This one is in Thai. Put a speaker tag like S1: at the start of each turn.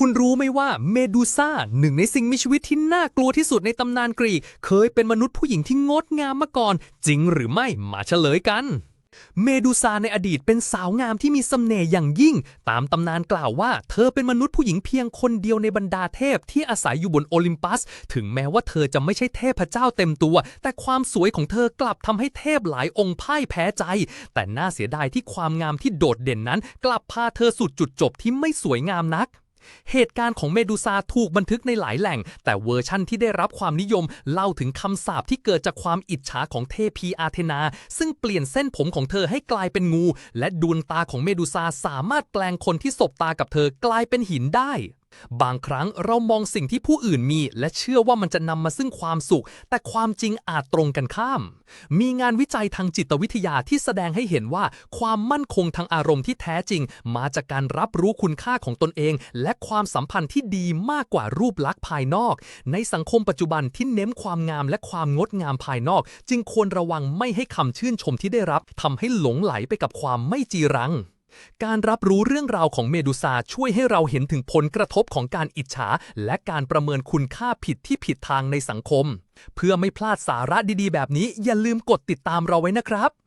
S1: คุณรู้ไหมว่าเมดูซ่าหนึ่งในสิ่งมีชีวิตที่น่ากลัวที่สุดในตำนานกรีก เคยเป็นมนุษย์ผู้หญิงที่งดงามมาก่อน จริงหรือไม่มาเฉลยกัน เมดูซาในอดีตเป็นสาวงามที่มีสเสน่ห์อย่างยิ่ง ตามตำนานกล่าวว่า เธอเป็นมนุษย์ผู้หญิงเพียงคนเดียวในบรรดาเทพที่อาศัยอยู่บนโอลิมปัส ถึงแม้ว่าเธอจะไม่ใช่เทพเจ้าเต็มตัว แต่ความสวยของเธอกลับทำให้เทพหลายองค์พ่ายแพ้ใจ แต่น่าเสียดายที่ความงามที่โดดเด่นนั้น กลับพาเธอสู่จุดจบที่ไม่สวยงามนัก เหตุการณ์ของเมดูซาถูกบันทึกในหลายแหล่ง แต่เวอร์ชั่นที่ได้รับความนิยม เล่าถึงคำสาปที่เกิดจากความอิจฉาของเทพีอาเทนา ซึ่งเปลี่ยนเส้นผมของเธอให้กลายเป็นงู และดวงตาของเมดูซาสามารถแปลงคนที่สบตากับเธอกลายเป็นหินได้บางครั้งเรามองสิ่งที่ผู้อื่นมี และเชื่อว่ามันจะนำมาซึ่งความสุข แต่ความจริงอาจตรงกันข้าม มีงานวิจัยทางจิตวิทยาที่แสดงให้เห็นว่า ความมั่นคงทางอารมณ์ที่แท้จริง มาจากการรับรู้คุณค่าของตนเอง และความสัมพันธ์ที่ดีมากกว่ารูปลักษณ์ภายนอก ในสังคมปัจจุบันที่เน้นความงามและความงดงามภายนอก จึงควรระวังไม่ให้คำชื่นชมที่ได้รับทำให้หลงไหลไปกับความไม่จีรัง การรับรู้เรื่องราวของเมดูซาช่วยให้เราเห็นถึงผลกระทบของการอิจฉา และการประเมินคุณค่าผิดที่ผิดทางในสังคม เพื่อไม่พลาดสาระดีๆ แบบนี้อย่าลืมกดติดตามเราไว้นะครับ